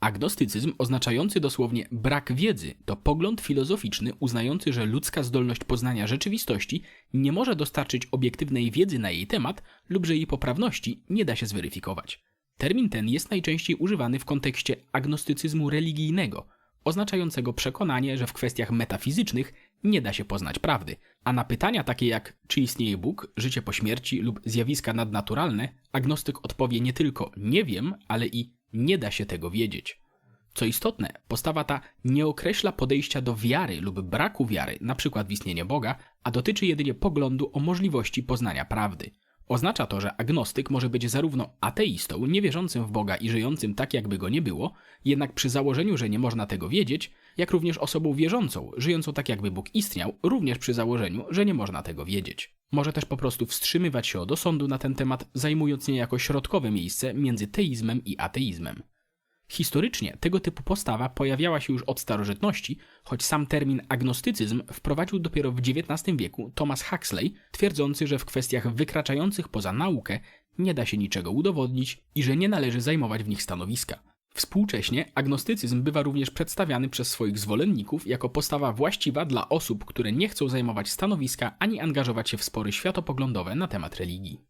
Agnostycyzm, oznaczający dosłownie brak wiedzy, to pogląd filozoficzny uznający, że ludzka zdolność poznania rzeczywistości nie może dostarczyć obiektywnej wiedzy na jej temat lub że jej poprawności nie da się zweryfikować. Termin ten jest najczęściej używany w kontekście agnostycyzmu religijnego, oznaczającego przekonanie, że w kwestiach metafizycznych nie da się poznać prawdy, a na pytania takie jak czy istnieje Bóg, życie po śmierci lub zjawiska nadnaturalne, agnostyk odpowie nie tylko nie wiem, ale i nie da się tego wiedzieć. Co istotne, postawa ta nie określa podejścia do wiary lub braku wiary, np. w istnienie Boga, a dotyczy jedynie poglądu o możliwości poznania prawdy. Oznacza to, że agnostyk może być zarówno ateistą, niewierzącym w Boga i żyjącym tak, jakby go nie było, jednak przy założeniu, że nie można tego wiedzieć, jak również osobą wierzącą, żyjącą tak, jakby Bóg istniał, również przy założeniu, że nie można tego wiedzieć. Może też po prostu wstrzymywać się od osądu na ten temat, zajmując niejako środkowe miejsce między teizmem i ateizmem. Historycznie tego typu postawa pojawiała się już od starożytności, choć sam termin agnostycyzm wprowadził dopiero w XIX wieku Thomas Huxley, twierdzący, że w kwestiach wykraczających poza naukę nie da się niczego udowodnić i że nie należy zajmować w nich stanowiska. Współcześnie agnostycyzm bywa również przedstawiany przez swoich zwolenników jako postawa właściwa dla osób, które nie chcą zajmować stanowiska ani angażować się w spory światopoglądowe na temat religii.